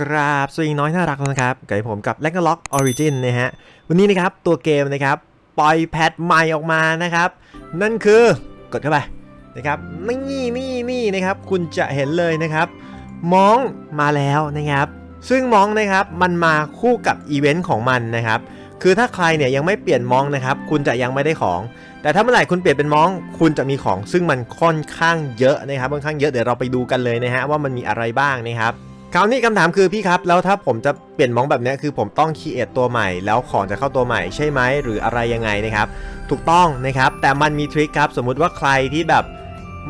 กราบสวัสดีน้อยน่ารักนะครับกับผมกับ l a g l o c k Origin นะฮะ วันนี้นะครับตัวเกมนะครับ ปล่อยแพทใหม่ออกมานะครับ นั่นคือกดเข้าไปนะครับนี่นี่นี่นะครับ คุณจะเห็นเลยนะครับ มองมาแล้วนะครับ ซึ่งมองนะครับมันมาคู่กับอีเวนต์ของมันนะครับ คือถ้าใครเนี่ยยังไม่เปลี่ยนมองนะครับ คุณจะยังไม่ได้ของ แต่ถ้าเมื่อไหร่คุณเปลี่ยนเป็นมอง คุณจะมีของ ซึ่งมันค่อนข้างเยอะนะครับ ค่อนข้างเยอะเดี๋ยวเราไปดูกันเลยนะฮะว่ามันมีอะไรบ้างนะครับ คราวนี้คำถามคือพี่ครับแล้วถ้าผมจะเปลี่ยนมองแบบนี้คือผมต้องคีเอทตัวใหม่ แล้วของจะเข้าตัวใหม่ใช่ไหมหรืออะไรยังไงนะครับ ถูกต้องนะครับแต่มันมีทริคครับสมมุติว่าใครที่แบบ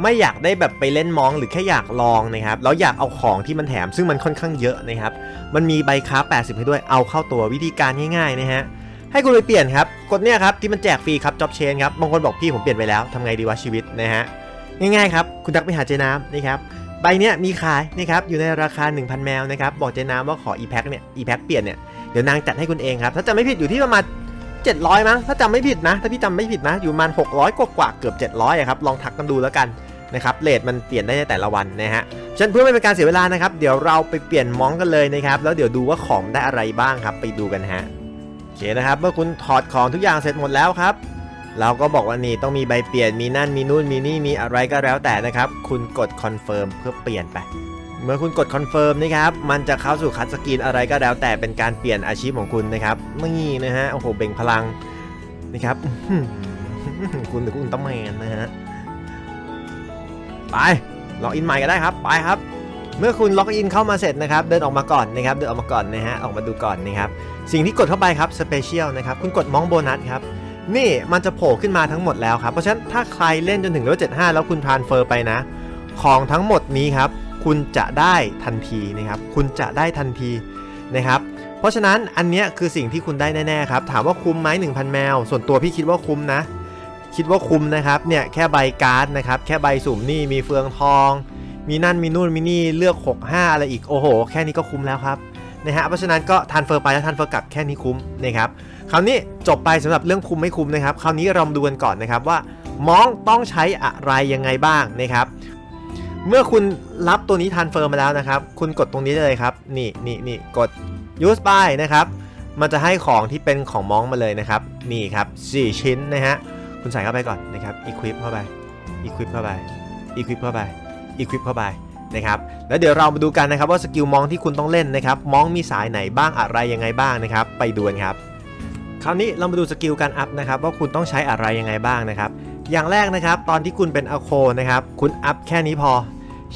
ไม่อยากได้แบบไปเล่นมองหรือแค่อยากลองนะครับแล้วอยากเอาของที่มันแถมซึ่งมันค่อนข้างเยอะนะครับ มันมีใบค้า 80 ให้ด้วยเอาเข้าตัววิธีการง่ายๆนะฮะให้คุณไปเปลี่ยนครับกดเนี่ยครับที่มันแจกฟรีครับจ็อบเชนครับบางคนบอกพี่ผมเปลี่ยนไปแล้วทำไงดีวะชีวิตนะฮะง่ายๆครับคุณทักไปหาเจน้ำนะครับ ใบเนี้ยมีขายนะครับอยู่ในราคา 1,000 แมวนะครับบอกเจน้ำว่าขอ e p a c เนี่ย e p a c เปลี่ยนเนี่ยเดี๋ยวนางจัดให้คุณเองครับถ้าจำไม่ผิดอยู่ที่ประมาณ700มั้งถ้าจำไม่ผิดนะ ถ้าพี่จำไม่ผิดนะ อยู่ประมาณ600 กว่ากว่าเกือบ 700อะครับลองทักกันดูแล้วกันนะครับเลทมันเปลี่ยนได้ในแต่ละวันนะฮะฉันเพื่อไม่เป็นการเสียเวลานะครับ เดี๋ยวเราไปเปลี่ยนมองกันเลยนะครับแล้วเดี๋ยวดูว่าของได้อะไรบ้างครับไปดูกันฮะโอเคนะครับเมื่อคุณถอดของทุกอย่างเสร็จหมดแล้วครับ เราก็บอกว่านี่ต้องมีใบเปลี่ยนมีนั่นมีนู่นมีนี่มีอะไรก็แล้วแต่นะครับ คุณกดคอนเฟิร์มเพื่อเปลี่ยนไป เมื่อคุณกดคอนเฟิร์มนะครับมันจะเข้าสู่คัดสกรีนอะไรก็แล้วแต่เป็นการเปลี่ยนอาชีพของคุณนะครับนี่นะฮะโอ้โหเบ่งพลังนะครับคุณหรือคุณตร้าแมนนะฮะไปล็อกอินใหม่ก็ได้ครับไปครับ เมื่อคุณล็อกอินเข้ามาเสร็จนะครับ เดินออกมาก่อนนะครับ เดินออกมาก่อนนะฮะออกมาดูก่อนนะครับ สิ่งที่กดเข้าไปครับสเปเชียลนะครับ คุณกดมองโบนัสครับ นี่มันจะโผล่ขึ้นมาทั้งหมดแล้วครับ เพราะฉะนั้นถ้าใครเล่นจนถึงเลเวล75 แล้วคุณทรานเฟอร์ไปนะ ของทั้งหมดนี้ครับ คุณจะได้ทันทีนะครับ คุณจะได้ทันทีนะครับ เพราะฉะนั้นอันเนี้ยคือสิ่งที่คุณได้แน่ๆครับ ถามว่าคุ้มไหม1,000 แมว ส่วนตัวพี่คิดว่าคุ้มนะ คิดว่าคุ้มนะครับเนี่ยแค่ใบการ์ดนะครับแค่ใบสุ่มนี่มีเฟืองทอง มีนั่นมีนู่นมีนี่เลือก 65 อะไรอีกโอ้โห แค่นี้ก็คุ้มแล้วครับ นะฮะเพราะฉะนั้นก็ทันเฟอร์ไปแล้วทันเฟอร์กลับแค่นี้คุ้มนะครับคราวนี้จบไปสำหรับเรื่องคุ้มไม่คุ้มนะครับคราวนี้เราดูกันก่อนนะครับว่ามองต้องใช้อะไรยังไงบ้างนะครับเมื่อคุณรับตัวนี้ทันเฟิร์มาแล้วนะครับ คุณกดตรงนี้ได้เลยครับ นี่นี่นี่กด use by นะครับ มันจะให้ของที่เป็นของมองมาเลยนะครับ นี่ครับ 4 ชิ้นนะฮะ คุณใส่เข้าไปก่อนนะครับ equip เข้าไป equip เข้าไป equip เข้าไป equip เข้าไป นะครับแล้วเดี๋ยวเรามาดูกันนะครับว่าสกิลมองที่คุณต้องเล่นนะครับมองมีสายไหนบ้างอะไรยังไงบ้างนะครับ ไปดูกันครับ คราวนี้เรามาดูสกิลการอัพนะครับว่าคุณต้องใช้อะไรยังไงบ้างนะครับ อย่างแรกนะครับตอนที่คุณเป็นอโคนะครับคุณอัพแค่นี้พอ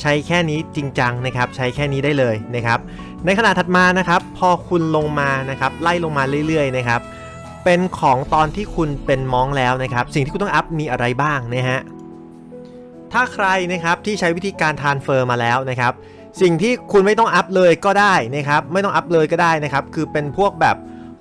ใช้แค่นี้จริงจังนะครับใช้แค่นี้ได้เลยนะครับ ในขณะถัดมานะครับ พอคุณลงมานะครับไล่ลงมาเรื่อยๆนะครับเป็นของตอนที่คุณเป็นมองแล้วนะครับ สิ่งที่คุณต้องอัพมีอะไรบ้างนะฮะ ถ้าใครนะครับที่ใช้วิธีการทานเฟอร์มาแล้วนะครับสิ่งที่คุณไม่ต้องอัพเลยก็ได้นะครับไม่ต้องอัพเลยก็ได้นะครับคือเป็นพวกแบบ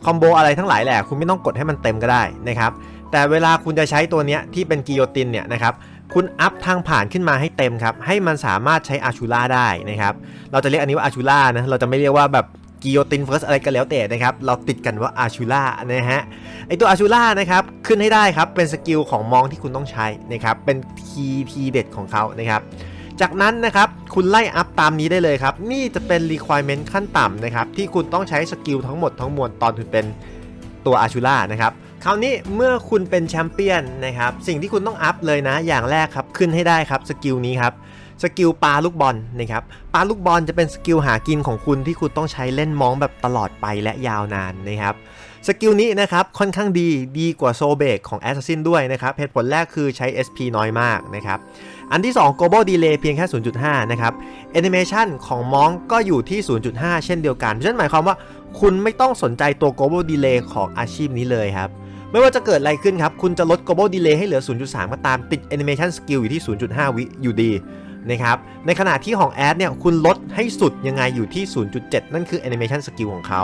คอมโบอะไรทั้งหลายแหละคุณไม่ต้องกดให้มันเต็มก็ได้นะครับแต่เวลาคุณจะใช้ตัวเนี้ยที่เป็นกิโยตินเนี่ยนะครับคุณอัพทางผ่านขึ้นมาให้เต็มครับให้มันสามารถใช้อาชูล่าได้นะครับเราจะเรียกอันนี้ว่าอาชูล่านะเราจะไม่เรียกว่าแบบ กิโยตินเฟิร์สอะไรก็แล้วแต่นะครับ เราติดกันว่าอาชูล่านะฮะ ไอตัวอาชูล่านะครับ ขึ้นให้ได้ครับ เป็นสกิลของมองที่คุณต้องใช้นะครับ เป็นคีย์ทีเด็ดของเขานะครับ จากนั้นนะครับ คุณไล่อัพตามนี้ได้เลยครับ นี่จะเป็น requirement ขั้นต่ำนะครับ ที่คุณต้องใช้สกิลทั้งหมดทั้งมวลตอนคุณเป็นตัวอาชูล่านะครับคราวนี้เมื่อคุณเป็นแชมเปี้ยนนะครับ สิ่งที่คุณต้องอัพเลยนะ อย่างแรกครับ ขึ้นให้ได้ครับสกิลนี้ครับ สกิลปาลูกบอลนะครับปาลูกบอลจะเป็นสกิลหากินของคุณที่คุณต้องใช้เล่นมองแบบตลอดไปและยาวนานนะครับสกิลนี้นะครับค่อนข้างดีดีกว่าโซเบกของ Assassin ด้วยนะครับเหตุผลแรกคือใช้ SP น้อยมากนะครับอันที่ 2 global delay เพียงแค่ 0.5 นะครับ animation ของมองก็อยู่ที่ 0.5 เช่นเดียวกันนั่นหมายความว่าคุณไม่ต้องสนใจตัว global delay ของอาชีพนี้เลยครับไม่ว่าจะเกิดอะไรขึ้นครับ คุณจะลด global delay ให้เหลือ 0.3 ก็ตามติด animation skill อยู่ที่ 0.5 วิอยู่ดี นะครับ ในขณะที่ของ ad เนี่ยคุณลดให้สุดยังไงอยู่ที่ 0.7 นั่นคือ animation skill ของเขา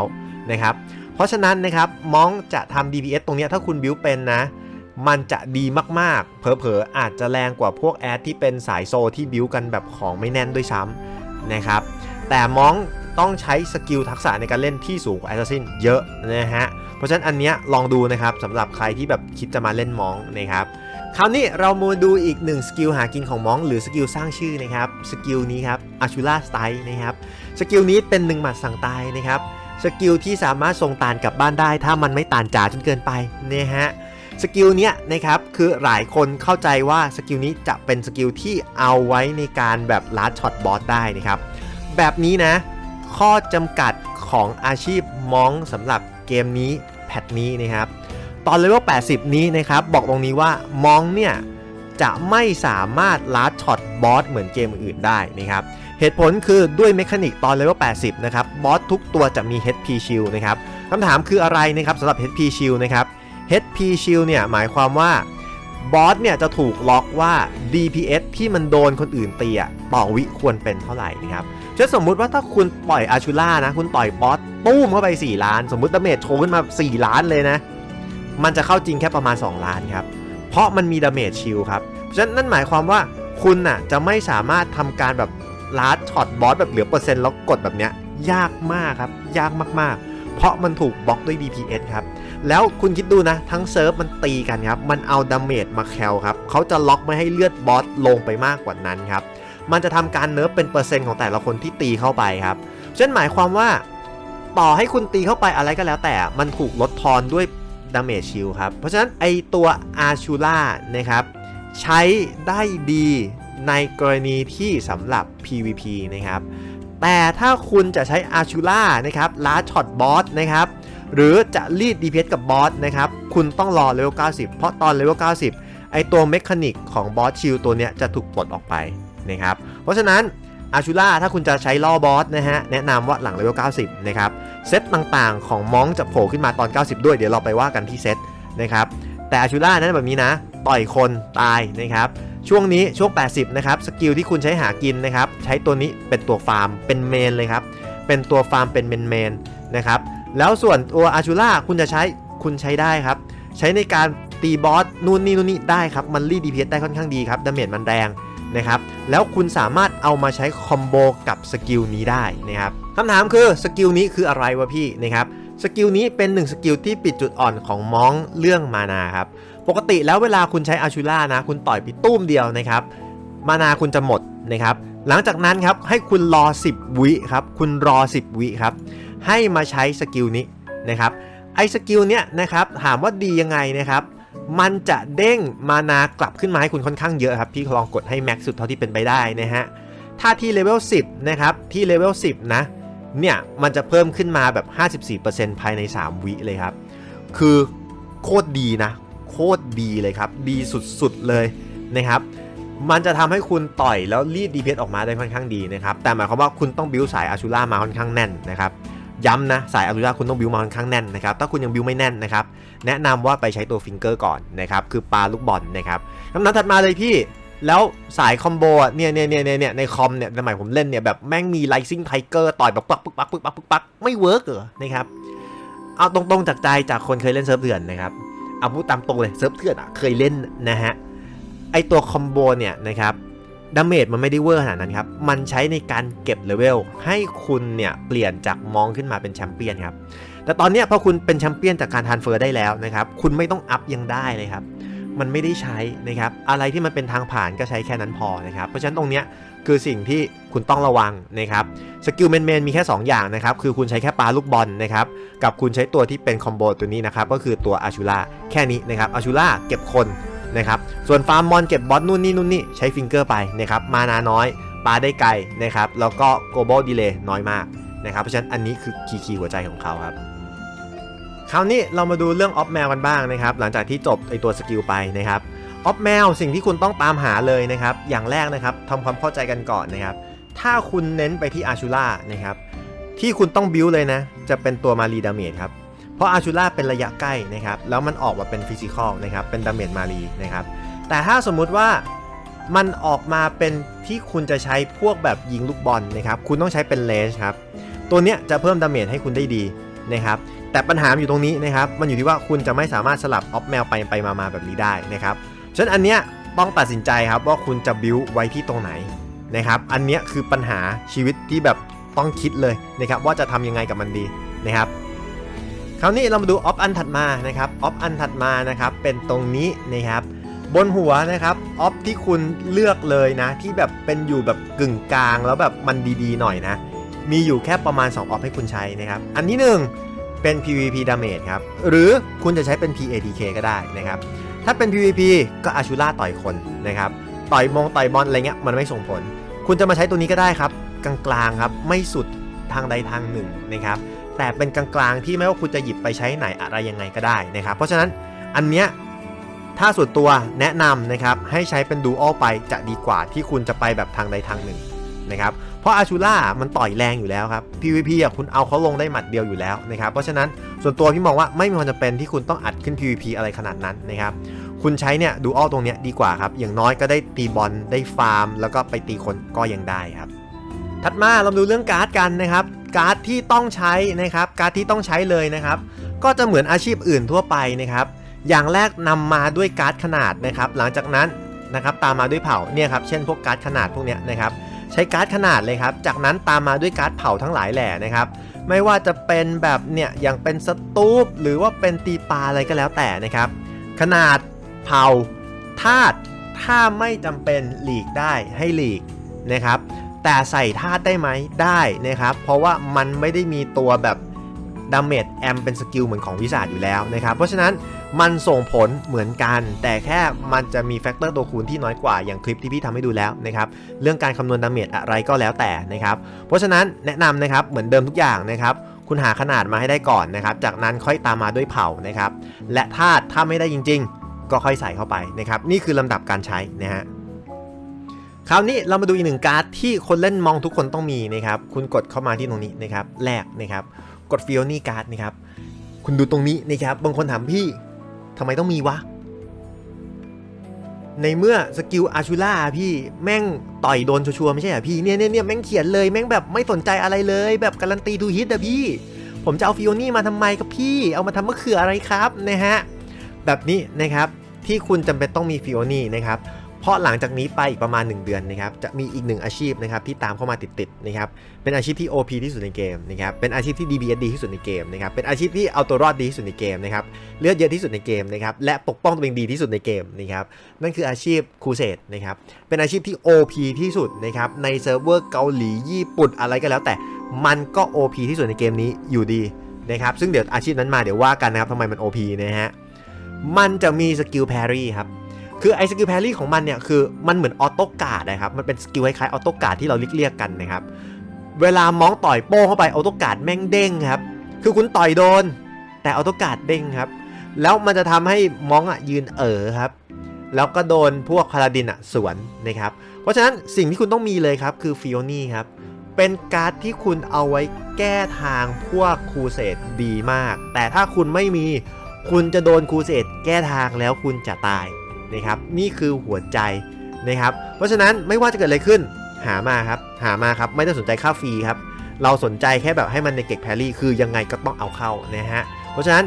นะครับ เพราะฉะนั้นนะครับมองจะทำ DPS ตรงเนี้ยถ้าคุณบิวเป็นนะ มันจะดีมากๆ เผลอๆ อาจจะแรงกว่าพวกแอดที่เป็นสายโซที่บิวกันแบบของไม่แน่นด้วยซ้ำนะครับ แต่มองต้องใช้สกิลทักษะในการเล่นที่สูงกว่าแอสซัสซินเยอะนะฮะ เพราะฉะนั้นอันเนี้ยลองดูนะครับสำหรับใครที่แบบคิดจะมาเล่นมองนะครับ คราวนี้เรามาดูอีกหนึ่งสกิลหากินของมองหรือสกิลสร้างชื่อนะครับสกิลนี้ครับอาชูล่าสไตล์นะครับสกิลนี้เป็นหนึ่งหมัดสั่งตายนะครับสกิลที่สามารถส่งตานกลับบ้านได้ ถ้ามันไม่ตานจ๋าจนเกินไปนะฮะสกิลเนี้ยนะครับคือหลายคนเข้าใจว่าสกิลนี้จะเป็นสกิลที่เอาไว้ในการแบบลัดช็อตบอสได้นะครับแบบนี้นะ ข้อจำกัดของอาชีพมองสำหรับเกมนี้แพทนี้นะครับ ตอนเลเวล 80 นี้นะครับ บอกตรงนี้ว่ามองเนี่ย จะไม่สามารถลัดช็อตบอสเหมือนเกมอื่นได้นะครับ เหตุผลคือด้วยเมคานิกตอนเลเวล 80 นะครับ บอสทุกตัวจะมี HP Shield นะครับคำถามคืออะไรนะครับสำหรับ HP Shield นะครับ HP Shield เนี่ยหมายความว่าบอสเนี่ยจะถูกล็อกว่า DPS ที่มันโดนคนอื่นตีอะต่อวิควรเป็นเท่าไหร่นะครับเช่นสมมุติว่าถ้าคุณปล่อยอาชูล่านะ คุณต่อยบอสตุ้มเข้าไป 4 ล้าน สมมุติดาเมจโชว์ขึ้นมา 4 ล้านเลยนะ มันจะเข้าจริงแค่ประมาณ 2 ล้านครับ เพราะมันมีดาเมจชิลครับเพราะฉะนั้นนั่นหมายความว่าคุณน่ะจะไม่สามารถทำการแบบลาดช็อตบอสแบบเหลือเปอร์เซ็นต์แล้วกดแบบเนี้ยยากมากครับ ยากมากๆ เพราะมันถูกบล็อกด้วย DPS ครับ แล้วคุณคิดดูนะ ทั้งเซิร์ฟมันตีกันครับ มันเอาดาเมจมาแคลครับ เขาจะล็อกไม่ให้เลือดบอสลงไปมากกว่านั้นครับ มันจะทำการเนิร์ฟเป็นเปอร์เซ็นต์ของแต่ละคนที่ตีเข้าไปครับเช่นหมายความว่า ต่อให้คุณตีเข้าไปอะไรก็แล้วแต่ มันถูกลดทอนด้วย ดาเมจชิลครับ เพราะฉะนั้นไอตัวอาชูล่านะครับใช้ได้ดีในกรณีที่สำหรับ PVP นะครับ แต่ถ้าคุณจะใช้อาชูล่านะครับลาช็อตบอสนะครับหรือจะรีด DPS กับบอสนะครับคุณต้องรอเลเวล 90 เพราะตอนเลเวล 90 ไอตัวเมคานิกของบอสชิลตัวเนี้ยจะถูกปลดออกไปนะครับเพราะฉะนั้น อาชูล่าถ้าคุณจะใช้ล่อบอสนะฮะ แนะนำว่าหลังเลเวล 90 นะครับ เซตต่างๆ ของมองจะโผล่ขึ้นมาตอน 90 ด้วย เดี๋ยวเราไปว่ากันที่เซตนะครับ แต่อาชูล่านั้นแบบนี้นะ ต่อยคนตายนะครับ ช่วงนี้ช่วง 80 นะครับ สกิลที่คุณใช้หากินนะครับ ใช้ตัวนี้เป็นตัวฟาร์ม เป็นเมนเลยครับ เป็นตัวฟาร์ม เป็นเมนเมนนะครับ แล้วส่วนตัวอาชูล่าคุณจะใช้ คุณใช้ได้ครับ ใช้ในการตีบอสนู่นนี่นู่นนี่ได้ครับ มันรีดีเพียได้ค่อนข้างดีครับ ดาเมจมันแรง นะครับแล้วคุณสามารถเอามาใช้คอมโบกับสกิลนี้ได้นะครับคำถามคือสกิลนี้คืออะไรวะพี่นะครับสกิลนี้เป็นหนึ่งสกิลที่ปิดจุดอ่อนของมองเรื่องมานาครับปกติแล้วเวลาคุณใช้อาชูล่านะคุณต่อยไปตุ้มเดียวนะครับมานาคุณจะหมดนะครับหลังจากนั้นครับให้คุณรอ 10 วิครับคุณรอ 10 วิครับให้มาใช้สกิลนี้นะครับไอ้สกิลเนี้ยนะครับถามว่าดียังไงนะครับ มันจะเด้งมานากลับขึ้นมาให้คุณค่อนข้างเยอะครับ พี่ลองกดให้แม็กซ์สุดเท่าที่เป็นไปได้นะฮะ ถ้าที่เลเวล10 นะครับ ที่เลเวล10 นะ เนี่ย มันจะเพิ่มขึ้นมาแบบ 54%ภายใน 3 วิเลยครับ คือโคตรดีนะ โคตรดีเลยครับ ดีสุดๆเลยนะครับ มันจะทำให้คุณต่อยแล้วรีด DPS ออกมาได้ค่อนข้างดีนะครับ แต่หมายความว่าคุณต้องบิวสายอาชูล่ามาค่อนข้างแน่นนะครับ ย้ำนะสายอาชูล่าคุณต้องบิวมาค่อนข้างแน่นนะครับถ้าคุณยังบิวไม่แน่นนะครับแนะนำว่าไปใช้ตัวฟิงเกอร์ก่อนนะครับคือปลาลูกบอลนะครับคำนั้นถัดมาเลยพี่แล้วสายคอมโบเนี่ยเนี่ยเนี่ยเนี่ยในคอมเนี่ยสมัยผมเล่นเนี่ยแบบแม่งมีไลซิ่งไทเกอร์ต่อยแบบปักปึ๊กปักปึ๊กปักปึ๊กปักไม่เวิร์กเหรอนะครับเอาตรงๆจากใจจากคนเคยเล่นเซิร์ฟเถื่อนนะครับเอาพูดตามตรงเลยเซิร์ฟเถื่อนอะเคยเล่นนะฮะไอตัวคอมโบเนี่ยนะครับ ดาเมจมันไม่ได้เวอร์ขนาดนั้นครับ มันใช้ในการเก็บเลเวลให้คุณเนี่ยเปลี่ยนจากมองขึ้นมาเป็นแชมเปี้ยนครับ แต่ตอนนี้พอคุณเป็นแชมเปี้ยนจากการทานเฟอร์ได้แล้วนะครับ คุณไม่ต้องอัพยังได้เลยครับ มันไม่ได้ใช้นะครับ อะไรที่มันเป็นทางผ่านก็ใช้แค่นั้นพอนะครับ เพราะฉะนั้นตรงเนี้ยคือสิ่งที่คุณต้องระวังนะครับ สกิลเมนเมนมีแค่ 2 อย่างนะครับ คือคุณใช้แค่ปลาลูกบอลนะครับ กับคุณใช้ตัวที่เป็นคอมโบตัวนี้นะครับ ก็คือตัวอาชูล่าแค่นี้นะครับอาชูล่าเก็บคน นะครับส่วนฟาร์มมอนเก็บบอสนู่นนี่นู่นนี่ใช้ฟิงเกอร์ไปนะครับมานาน้อยปลาได้ไกลนะครับแล้วก็ global delay น้อยมากนะครับเพราะฉะนั้นอันนี้คือคีย์คีย์หัวใจของเขาครับคราวนี้เรามาดูเรื่องออฟแมวกันบ้างนะครับหลังจากที่จบไอตัวสกิลไปนะครับออฟแมวสิ่งที่คุณต้องตามหาเลยนะครับอย่างแรกนะครับทำความเข้าใจกันก่อนนะครับถ้าคุณเน้นไปที่อาชูล่านะครับที่คุณต้องบิวเลยนะจะเป็นตัวมารีดาเมจครับ เพราะอาชูล่าเป็นระยะใกล้นะครับแล้วมันออกมาเป็นฟิสิกอลนะครับเป็นดาเมจมารีนะครับแต่ถ้าสมมุติว่ามันออกมาเป็นที่คุณจะใช้พวกแบบยิงลูกบอลนะครับคุณต้องใช้เป็นเลนครับตัวเนี้ยจะเพิ่มดาเมจให้คุณได้ดีนะครับแต่ปัญหาอยู่ตรงนี้นะครับมันอยู่ที่ว่าคุณจะไม่สามารถสลับออฟแมวไปไปมาๆแบบนี้ได้นะครับฉะนั้นอันเนี้ยต้องตัดสินใจครับว่าคุณจะบิวไว้ที่ตรงไหนนะครับอันเนี้ยคือปัญหาชีวิตที่แบบต้องคิดเลยนะครับว่าจะทำยังไงกับมันดีนะครับ คราวนี้เรามาดูออฟอันถัดมานะครับออฟอันถัดมานะครับเป็นตรงนี้นะครับบนหัวนะครับออฟที่คุณเลือกเลยนะ ที่แบบเป็นอยู่แบบกึ่งกลางแล้วแบบมันดีๆหน่อยนะ มีอยู่แค่ประมาณ 2 ออฟให้คุณใช้นะครับ อันที่1เป็น PVP damage ครับ หรือคุณจะใช้เป็น PATK ก็ได้นะครับ ถ้าเป็น PVP ก็อาชูล่าต่อยคนนะครับ ต่อยมงต่อยบอลอะไรเงี้ยมันไม่ส่งผล คุณจะมาใช้ตัวนี้ก็ได้ครับ กลางๆครับ ไม่สุดทางใดทางหนึ่งนะครับ แต่เป็นกลางๆที่ไม่ว่าคุณจะหยิบไปใช้ไหนอะไรยังไงก็ได้นะครับ เพราะฉะนั้นอันเนี้ยถ้าส่วนตัวแนะนำนะครับให้ใช้เป็นดูอัลไปจะดีกว่าที่คุณจะไปแบบทางใดทางหนึ่งนะครับเพราะอาชูล่ามันต่อยแรงอยู่แล้วครับ PVP อะคุณเอาเขาลงได้หมัดเดียวอยู่แล้วนะครับ เพราะฉะนั้นส่วนตัวพี่มองว่าไม่มีความจำเป็นที่คุณต้องอัดขึ้น PVP อะไรขนาดนั้นนะครับ คุณใช้เนี่ยดูอัลตรงเนี้ยดีกว่าครับ อย่างน้อยก็ได้ตีบอลได้ฟาร์ม แล้วก็ไปตีคนก็ยังได้ครับ ถัดมาเรามาดูเรื่องการ์ดกันนะครับ การ์ดที่ต้องใช้นะครับการ์ดที่ต้องใช้เลยนะครับ ก็จะเหมือนอาชีพอื่นทั่วไปนะครับ อย่างแรกนำมาด้วยการ์ดขนาดนะครับ หลังจากนั้นนะครับตามมาด้วยเผ่าเนี่ยครับเช่นพวกการ์ดขนาดพวกเนี้ยนะครับ ใช้การ์ดขนาดเลยครับ จากนั้นตามมาด้วยการ์ดเผาทั้งหลายแหล่นะครับ ไม่ว่าจะเป็นแบบเนี่ยอย่างเป็นสตูปหรือว่าเป็นตีปลาอะไรก็แล้วแต่นะครับ ขนาดเผาธาตุถ้าไม่จำเป็นหลีกได้ให้หลีกนะครับ แต่ใส่ธาตุได้ไหมได้นะครับ เพราะว่ามันไม่ได้มีตัวแบบดาเมจแอมเป็นสกิลเหมือนของวิสาดอยู่แล้วนะครับ เพราะฉะนั้นมันส่งผลเหมือนกัน แต่แค่มันจะมีแฟกเตอร์ตัวคูณที่น้อยกว่าอย่างคลิปที่พี่ทำให้ดูแล้วนะครับเรื่องการคำนวณดาเมจอะไรก็แล้วแต่นะครับ เพราะฉะนั้นแนะนำนะครับเหมือนเดิมทุกอย่างนะครับคุณหาขนาดมาให้ได้ก่อนนะครับ จากนั้นค่อยตามมาด้วยเผานะครับ และธาตุถ้าไม่ได้จริง ๆ ก็ค่อยใส่เข้าไปนะครับ นี่คือลำดับการใช้นะฮะ คราวนี้เรามาดูอีกหนึ่งการ์ดที่คนเล่นมองทุกคนต้องมีนะครับคุณกดเข้ามาที่ตรงนี้นะครับแรกนะครับกดฟิโอนี่การ์ดนะครับคุณดูตรงนี้นะครับบางคนถามพี่ทำไมต้องมีวะในเมื่อสกิลอาชูล่าพี่แม่งต่อยโดนชัวร์ไม่ใช่เหรอพี่เนี่ยเนี่ยเนี่ยแม่งเขียนเลยแม่งแบบไม่สนใจอะไรเลย แบบการันตีทูฮิตอะพี่ ผมจะเอาฟิโอนี่มาทำไมกับพี่ เอามาทำมะเขืออะไรครับนะฮะแบบนี้นะครับที่คุณจำเป็นต้องมีฟิโอนี่นะครับ เพราะหลังจากนี้ไปอีกประมาณ 1 เดือนนะครับจะมีอีกหนึ่งอาชีพนะครับที่ตามเข้ามาติดๆนะครับเป็นอาชีพที่ OP ที่สุดในเกมนะครับเป็นอาชีพที่ DBS ดีที่สุดในเกมนะครับเป็นอาชีพที่เอาตัวรอดดีที่สุดในเกมนะครับเลือดเยอะที่สุดในเกมนะครับและปกป้องตัวเองดีที่สุดในเกมนะครับนั่นคืออาชีพครูเสดนะครับเป็นอาชีพที่ OP ที่สุดนะครับในเซิร์ฟเวอร์เกาหลีญี่ปุ่นอะไรก็แล้วแต่มันก็ OP ที่สุดในเกมนี้อยู่ดีนะครับซึ่งเดี๋ยวอาชีพนั้นมาเดี๋ยวว่ากันนะครับทำไมมัน OP นะฮะมันจะมีสกิลแพรี่ครับ คือไอ้สกิลแพรี่ของมันเนี่ยคือมันเหมือนออโต้การ์ดนะครับ มันเป็นสกิลคล้ายๆออโต้การ์ดที่เราเรียกกันนะครับ เวลามองต่อยโป้งเข้าไปออโต้การ์ดแม่งเด้งครับ คือคุณต่อยโดน แต่ออโต้การ์ดเด้งครับ แล้วมันจะทำให้มองอะยืนเอ๋อครับ แล้วก็โดนพวกพาราดินอะสวนนะครับ เพราะฉะนั้นสิ่งที่คุณต้องมีเลยครับคือฟิโอนี่ครับ เป็นการ์ดที่คุณเอาไว้แก้ทางพวกครูเสดดีมาก แต่ถ้าคุณไม่มีคุณจะโดนครูเสดแก้ทางแล้วคุณจะตาย นะครับนี่คือหัวใจนะครับเพราะฉะนั้นไม่ว่าจะเกิดอะไรขึ้นหามาครับหามาครับไม่ต้องสนใจค่าฟรีครับเราสนใจแค่แบบให้มันในเก็กแพรี่คือยังไงก็ต้องเอาเข้านะฮะเพราะฉะนั้น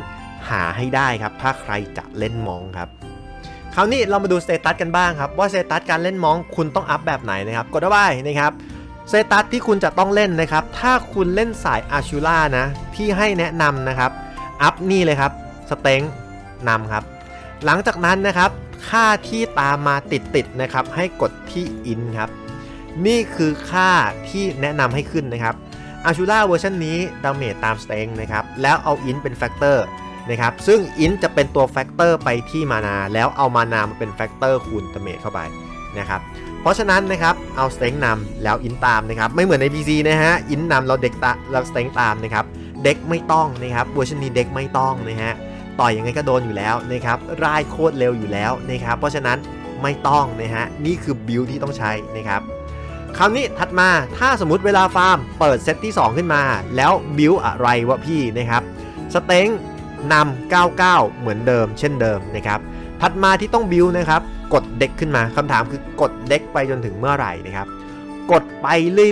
หาให้ได้ครับถ้าใครจะเล่นมองครับคราวนี้เรามาดูสเตตัสกันบ้างครับว่าสเตตัสการเล่นมองคุณต้องอัพแบบไหนนะครับกดเอาไว้นะครับสเตตัสที่คุณจะต้องเล่นนะครับ ถ้าคุณเล่นสายอาชูล่านะที่ให้แนะนำนะครับ อัพนี่เลยครับสเต็งนำครับ หลังจากนั้นนะครับ ค่าที่ตามมาติดๆนะครับ ให้กดที่อินครับ นี่คือค่าที่แนะนำให้ขึ้นนะครับอาชูล่าเวอร์ชันนี้ดาเมจตามสเต็งนะครับ แล้วเอาอินเป็นแฟกเตอร์นะครับ ซึ่งอินจะเป็นตัวแฟกเตอร์ไปที่มานา แล้วเอามานามาเป็นแฟกเตอร์คูณดาเมจเข้าไปนะครับ เพราะฉะนั้นนะครับ เอาสเต็งนำแล้วอินตามนะครับ ไม่เหมือนใน PC นะฮะ อินนำเราเด็กตาเราสเต็งตามนะครับ เด็กไม่ต้องนะครับ เวอร์ชันนี้เด็กไม่ต้องนะฮะ ต่อยยังไงก็โดนอยู่แล้วนะครับร่ายโคตรเร็วอยู่แล้วนะครับ เพราะฉะนั้นไม่ต้องนะฮะนี่คือบิลที่ต้องใช้นะครับคราวนี้ถัดมาถ้าสมมติเวลาฟาร์มเปิดเซตที่ 2 ขึ้นมา แล้วบิลอะไรวะพี่นะครับสเต็งนำ99 เหมือนเดิม เช่นเดิมนะครับถัดมาที่ต้องบิลนะครับกดเด็กขึ้นมาคำถามคือกดเด็กไปจนถึงเมื่อไหร่นะครับกดไป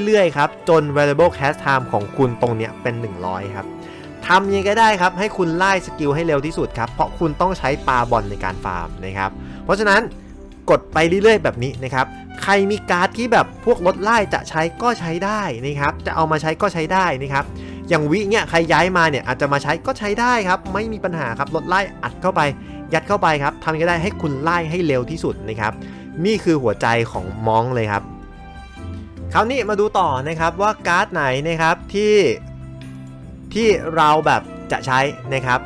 เรื่อยๆครับจน variable cast time ของคุณตรงเนี้ยเป็น 100 ครับ ทำยังไงก็ได้ครับ ให้คุณไล่สกิลให้เร็วที่สุดครับ เพราะคุณต้องใช้ปลาบอลในการฟาร์มนะครับ เพราะฉะนั้นกดไปเรื่อยๆ แบบนี้นะครับ ใครมีการ์ดที่แบบพวกรถไล่จะใช้ก็ใช้ได้นะครับ จะเอามาใช้ก็ใช้ได้นะครับ อย่างวิเนี่ยใครย้ายมาเนี่ยอาจจะมาใช้ก็ใช้ได้ครับ ไม่มีปัญหาครับรถไล่อัดเข้าไป ยัดเข้าไปครับทำก็ได้ให้คุณไล่ให้เร็วที่สุดนะครับ นี่คือหัวใจของมองเลยครับคราวนี้มาดูต่อนะครับว่าการ์ดไหนนะครับที่ ที่เราแบบจะใช้นะครับ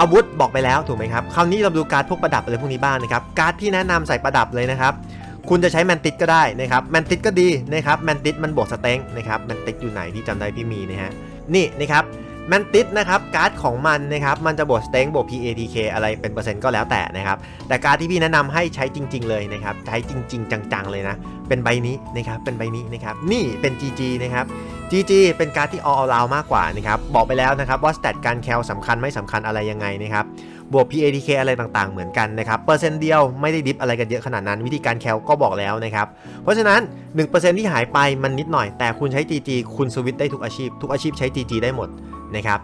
อาวุธบอกไปแล้วถูกไหมครับคราวนี้เราดูการ์ดพวกประดับอะไรพวกนี้บ้างนะครับการ์ดที่แนะนำใส่ประดับเลยนะครับ คุณจะใช้แมนติสก็ได้นะครับแมนติสก็ดีนะครับแมนติสมันบวกสเต็งนะครับแมนติสอยู่ไหนที่จำได้พี่มีนะฮะนี่นะครับ แมนติสนะครับการ์ดของมันนะครับมันจะบวกสเต็งบวก PATK อะไรเป็นเปอร์เซ็นต์ก็แล้วแต่นะครับแต่การ์ดที่พี่แนะนำให้ใช้จริง ๆ เลยนะครับใช้จริง ๆ จังๆเลยนะเป็นใบนี้นะครับเป็นใบนี้นะครับนี่เป็น GG นะครับ GG เป็นการ์ดที่ all around มากกว่านะครับบอกไปแล้วนะครับว่าสเตตการแคลสำคัญไม่สำคัญอะไรยังไงนะครับ บวก PATK อะไรต่างๆ เหมือนกันนะครับเปอร์เซ็นต์เดียวไม่ได้ดิฟอะไรกันเยอะขนาดนั้นวิธีการแคลก็บอกแล้วนะครับ เพราะฉะนั้น 1%ที่หายไปมันนิดหน่อย แต่คุณใช้ GG คุณสวิตช์ได้ทุกอาชีพ ทุกอาชีพใช้ GG ได้หมดนะครับ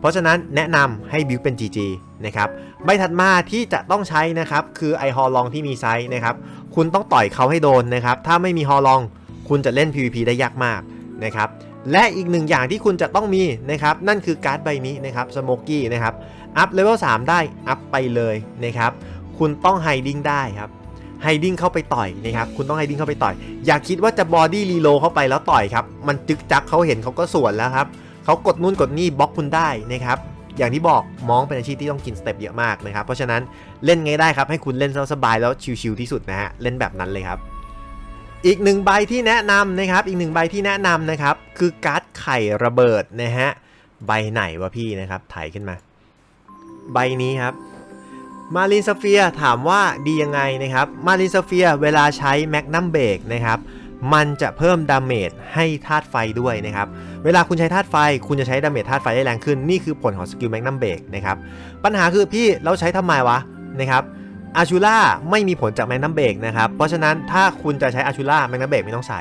เพราะฉะนั้นแนะนำให้บิวเป็น GG นะครับใบถัดมาที่จะต้องใช้นะครับคือไอฮอลองที่มีไซส์นะครับคุณต้องต่อยเขาให้โดนนะครับถ้าไม่มีฮอลองคุณจะเล่น PVP ได้ยากมากนะครับและอีกหนึ่งอย่างที่คุณจะต้องมีนะครับนั่นคือการ์ดใบนี้นะครับสโมกี้นะครับ อัพเลเวล3ได้ อัพไปเลยนะครับ คุณต้องไฮดิ้งได้ครับไฮดิ้งเข้าไปต่อยนะครับ คุณต้องไฮดิ้งเข้าไปต่อย อย่าคิดว่าจะบอดี้รีโลเข้าไปแล้วต่อยครับ มันจึกจักเขาเห็นเขาก็สวนแล้วครับ เขากดนู่นกดนี่บล็อกคุณได้นะครับ อย่างที่บอกมองเป็นอาชีพที่ต้องกินสเต็ปเยอะมากนะครับ เพราะฉะนั้นเล่นไงได้ครับ ให้คุณเล่นสบายแล้วชิลๆที่สุดนะฮะ เล่นแบบนั้นเลยครับ อีกหนึ่งใบที่แนะนำนะครับ อีกหนึ่งใบที่แนะนำนะครับ คือการ์ดไข่ระเบิดนะฮะ ใบไหนวะพี่นะครับ ถ่ายขึ้นมา ใบนี้ครับมารินสเฟียถามว่าดียังไงนะครับมารินสเฟียเวลาใช้แมกนัมเบรกนะครับมันจะเพิ่มดาเมจให้ธาตุไฟด้วยนะครับ เวลาคุณใช้ธาตุไฟ คุณจะใช้ดาเมจธาตุไฟได้แรงขึ้น นี่คือผลของสกิลแมกนัมเบรกนะครับ ปัญหาคือพี่เราใช้ทำไมวะนะครับอาชูล่าไม่มีผลจากแมกนัมเบรกนะครับ เพราะฉะนั้นถ้าคุณจะใช้อาชูล่าแมกนัมเบรกไม่ต้องใส่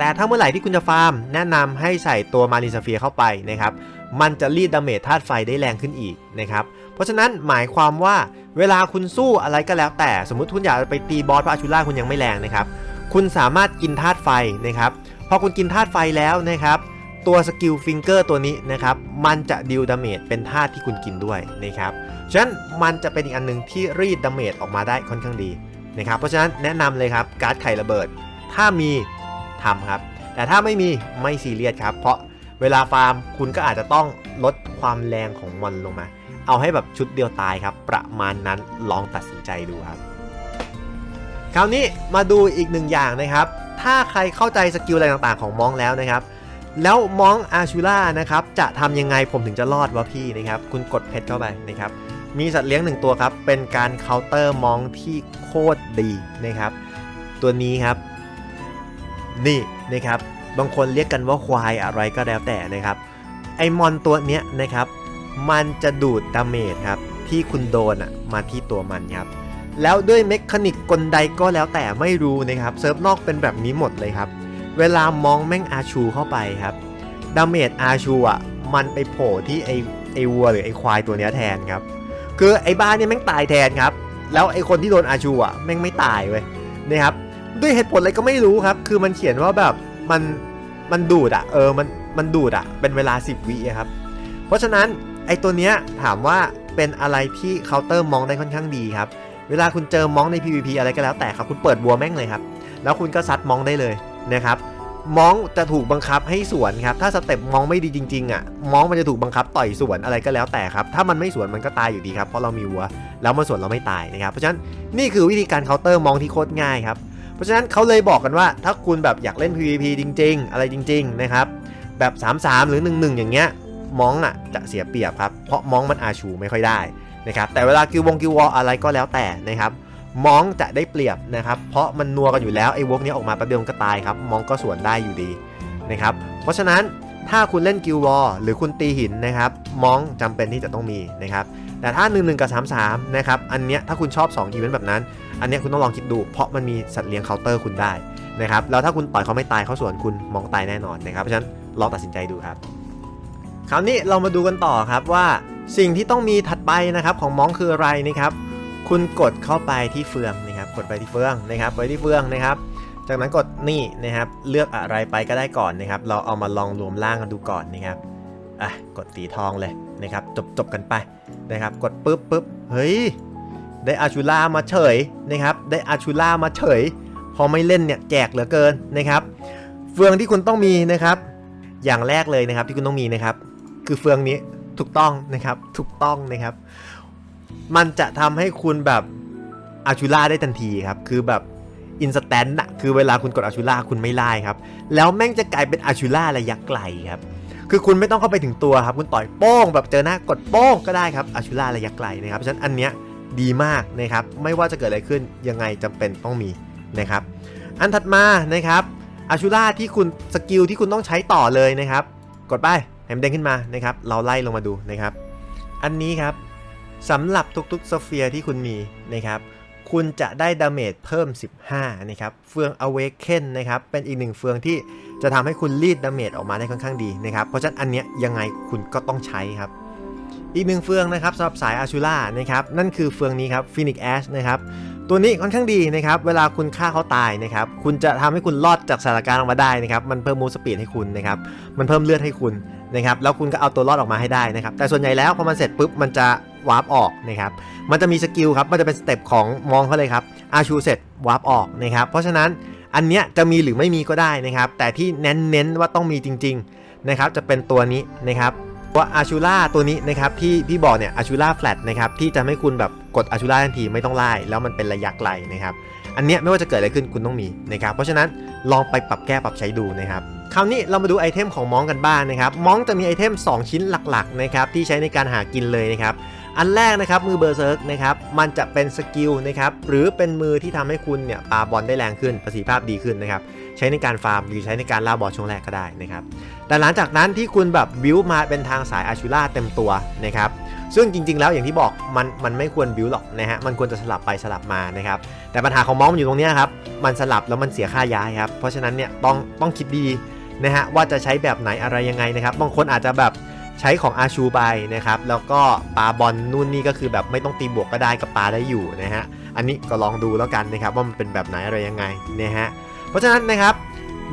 แต่ถ้าเมื่อไหร่ที่คุณจะฟาร์ม แนะนำให้ใส่ตัวมารินสเฟียเข้าไปนะครับมันจะรีดดาเมจธาตุไฟได้แรงขึ้นอีกนะครับเพราะฉะนั้นหมายความว่าเวลาคุณสู้อะไรก็แล้ว แต่สมมติคุณอยากไปตีบอสพระอาชูล่าคุณยังไม่แรงนะครับคุณสามารถกินธาตุไฟนะครับพอคุณกินธาตุไฟแล้วนะครับตัวสกิลฟิงเกอร์ตัวนี้นะครับมันจะดิวดาเมจเป็นธาตุที่คุณกินด้วยนะครับฉะนั้นมันจะเป็นอีกอันหนึงที่รีดดาเมจออกมาได้ค่อนข้างดีนะครับเพราะฉะนั้นแนะนำเลยครับการ์ดไข่ระเบิด ถ้ามี ทำครับ แต่ถ้าไม่มีไม่ซีเรียสครับ เพราะเวลาฟาร์มคุณก็อาจจะต้องลดความแรงของมันลงมา เอาให้แบบชุดเดียวตายครับ ประมาณนั้นลองตัดสินใจดูครับ คราวนี้มาดูอีกหนึ่งอย่างนะครับ ถ้าใครเข้าใจสกิลอะไรต่างๆของมองแล้วนะครับแล้วมองอาชูล่านะครับจะทำยังไงผมถึงจะรอดวะพี่นะครับ คุณกดเพชรเข้าไปนะครับ มีสัตว์เลี้ยงหนึ่งตัวครับ เป็นการเคาน์เตอร์มองที่โคตรดีนะครับ ตัวนี้ครับ นี่นะครับบางคนเรียกกันว่าควายอะไรก็แล้วแต่นะครับ ไอมอนตัวเนี้ยนะครับ มันจะดูดดาเมจครับ ที่คุณโดนอะมาที่ตัวมันครับ แล้วด้วยเมคานิกกลใดก็แล้วแต่ไม่รู้นะครับ เซิร์ฟนอกเป็นแบบนี้หมดเลยครับ เวลามองแม่งอาชูเข้าไปครับดาเมจอาชูอะมันไปโผล่ที่ไอไอวัวหรือไอควายตัวเนี้ยแทนครับ คือไอบ้านเนี่ยแม่งตายแทนครับ แล้วไอคนที่โดนอาชูอะแม่งไม่ตายเว้ยนะครับ ด้วยเหตุผลอะไรก็ไม่รู้ครับ คือมันเขียนว่าแบบมันมันดูดอะเออมันมันดูดอะเป็นเวลา 10วิครับ เพราะฉะนั้นไอตัวเนี้ยถามว่าเป็นอะไรที่เคาน์เตอร์มองได้ค่อนข้างดีครับ เวลาคุณเจอมองใน PVP อะไรก็แล้วแต่ครับ คุณเปิดบัวแม่งเลยครับ แล้วคุณก็ซัดมองได้เลยนะครับมองจะถูกบังคับให้สวนครับ ถ้าสเต็ปมองไม่ดีจริงๆอะมองมันจะถูกบังคับต่อยสวนอะไรก็แล้วแต่ครับ ถ้ามันไม่สวนมันก็ตายอยู่ดีครับ เพราะเรามีวัว แล้วมันสวนเราไม่ตายนะครับ เพราะฉะนั้นนี่คือวิธีการเคาน์เตอร์มองที่โคตรง่ายครับ ราะฉะนั้นเขาเลยบอกกันว่า ถ้าคุณแบบอยากเล่น PVP จริง ๆ อะไรจริง ๆ นะครับ แบบ 3-3 หรือ 1-1 อย่างเงี้ยมองอะจะเสียเปรียบครับเพราะมองมันอาชูไม่ค่อยได้นะครับแต่เวลากิววงกิววอลอะไรก็แล้วแต่นะครับมองจะได้เปรียบนะครับ เพราะมันนัวกันอยู่แล้วไอ้วกนี้ออกมาป๊บเดียวมันก็ตายครับมองก็สวนได้อยู่ดีนะครับเพราะฉะนั้นถ้าคุณเล่นกิลวอลหรือคุณตีหินนะครับมองจำเป็นที่จะต้องมีนะครับแต่ถ้า1 1กับ 3 3นะครับอันเนี้ยถ้าคุณชอบ2อีเวนต์แบบนั้น อันนี้คุณต้องลองคิดดู เพราะมันมีสัตว์เลี้ยงเคาน์เตอร์คุณได้นะครับแล้วถ้าคุณต่อยเขาไม่ตายเขาสวนคุณมองตายแน่นอนนะครับเพราะฉะนั้นลองตัดสินใจดูครับ คราวนี้เรามาดูกันต่อครับว่าสิ่งที่ต้องมีถัดไปนะครับของมองคืออะไรนะครับคุณกดเข้าไปที่เฟืองนะครับกดไปที่เฟืองนะครับไปที่เฟืองนะครับ จากนั้นกดนี่นะครับเลือกอะไรไปก็ได้ก่อนนะครับ เราเอามาลองรวมร่างกันดูก่อนนะครับอะกดสีทองเลยนะครับจบจบกันไปนะครับ กดปุ๊บปุ๊บเฮ้ย ได้อาชูล่ามาเฉยนะครับ ได้อาชูล่ามาเฉย พอไม่เล่นเนี่ยแจกเหลือเกินนะครับ เฟืองที่คุณต้องมีนะครับ อย่างแรกเลยนะครับที่คุณต้องมีนะครับ คือเฟืองนี้ถูกต้องนะครับ ถูกต้องนะครับ มันจะทำให้คุณแบบอาชูล่าได้ทันทีครับ คือแบบอินสแตนต์อะคือเวลาคุณกดอาชูล่าคุณไม่ไล่ครับ แล้วแม่งจะกลายเป็นอาชูล่าระยะไกลครับ คือคุณไม่ต้องเข้าไปถึงตัวครับ คุณต่อยโป้งแบบเจอหน้ากดโป้งก็ได้ครับอาชูล่าระยะไกลนะครับ เพราะฉะนั้นอันเนี้ย ดีมากนะครับ ไม่ว่าจะเกิดอะไรขึ้นยังไงจำเป็นต้องมีนะครับ อันถัดมานะครับอาชูล่าที่คุณสกิลที่คุณต้องใช้ต่อเลยนะครับ กดไปให้มันเด้งขึ้นมานะครับ เราไล่ลงมาดูนะครับ อันนี้ครับสำหรับทุกๆสเฟียที่คุณมีนะครับคุณจะได้ดาเมจเพิ่ม 15 นะครับ เฟือง Awaken นะครับ เป็นอีกหนึ่งเฟืองที่จะทำให้คุณรีดดาเมจออกมาได้ค่อนข้างดีนะครับ เพราะฉะนั้นอันเนี้ยยังไงคุณก็ต้องใช้ครับ อีกหนึ่งเฟืองนะครับสำหรับสายอาชูล่านะครับนั่นคือเฟืองนี้ครับ Phoenix Ash นะครับตัวนี้ค่อนข้างดีนะครับเวลาคุณฆ่าเขาตายนะครับคุณจะทำให้คุณรอดจากสถานการณ์ออกมาได้นะครับมันเพิ่มมูสปีดให้คุณนะครับมันเพิ่มเลือดให้คุณนะครับแล้วคุณก็เอาตัวรอดออกมาให้ได้นะครับแต่ส่วนใหญ่แล้วพอมันเสร็จปุ๊บมันจะวาร์ปออกนะครับมันจะมีสกิลครับมันจะเป็นสเต็ปของมองเขาเลยครับอาชูเสร็จวาร์ปออกนะครับเพราะฉะนั้นอันเนี้ยจะมีหรือไม่มีก็ได้นะครับแต่ที่เน้นๆว่าต้องมีจริงๆนะครับจะเป็นตัวนี้นะครับ ว่าอาชูล่าตัวนี้นะครับที่พี่บอกเนี่ยอาชูล่าแฟลตนะครับที่จะให้คุณแบบกดอาชูล่าทันทีไม่ต้องไล่แล้วมันเป็นระยะไกลนะครับอันเนี้ยไม่ว่าจะเกิดอะไรขึ้นคุณต้องมีนะครับเพราะฉะนั้นลองไปปรับแก้ปรับใช้ดูนะครับคราวนี้เรามาดูไอเทมของมองกันบ้างนะครับมองจะมีไอเทม 2 ชิ้นหลักๆนะครับที่ใช้ในการหากินเลยนะครับอันแรกนะครับมือเบอร์เซิร์กนะครับมันจะเป็นสกิลนะครับหรือเป็นมือที่ทำให้คุณเนี่ยปาบอลได้แรงขึ้นประสิทธิภาพดีขึ้นนะครับ ใช้ในการฟาร์มหรือใช้ในการล่าบอลช่วงแรกก็ได้นะครับแต่หลังจากนั้นที่คุณแบบบิวมาเป็นทางสายอาชูล่าเต็มตัวนะครับซึ่งจริง ๆ แล้วอย่างที่บอกมันมันไม่ควรบิวหรอกนะฮะมันควรจะสลับไปสลับมานะครับแต่ปัญหาของมองมันอยู่ตรงนี้ครับมันสลับแล้วมันเสียค่าย้ายครับเพราะฉะนั้นเนี่ยต้องต้องคิดดีนะฮะว่าจะใช้แบบไหนอะไรยังไงนะครับบางคนอาจจะแบบใช้ของอาชูไปนะครับแล้วก็ปาบอลนู่นนี่ก็คือแบบไม่ต้องตีบวกก็ได้ก็ปาได้อยู่นะฮะอันนี้ก็ลองดูแล้วกันนะครับว่ามันเป็นแบบไหนอะไรยังไงนะฮะ เพราะฉะนั้นนะครับ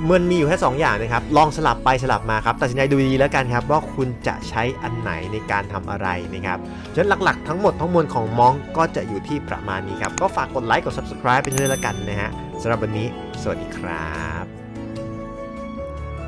มันมีอยู่แค่ 2 อย่างนะครับ ลองสลับไปสลับมาครับ ตัดสินใจดูดีแล้วกันครับ ว่าคุณจะใช้อันไหนในการทำอะไรนะครับฉะนั้นหลักๆ ทั้งหมดทั้งมวลของมองก็จะอยู่ที่ประมาณนี้ครับ ก็ฝากกดไลค์กด subscribe ไปด้วยแล้วกันนะฮะสำหรับวันนี้ สวัสดีครับ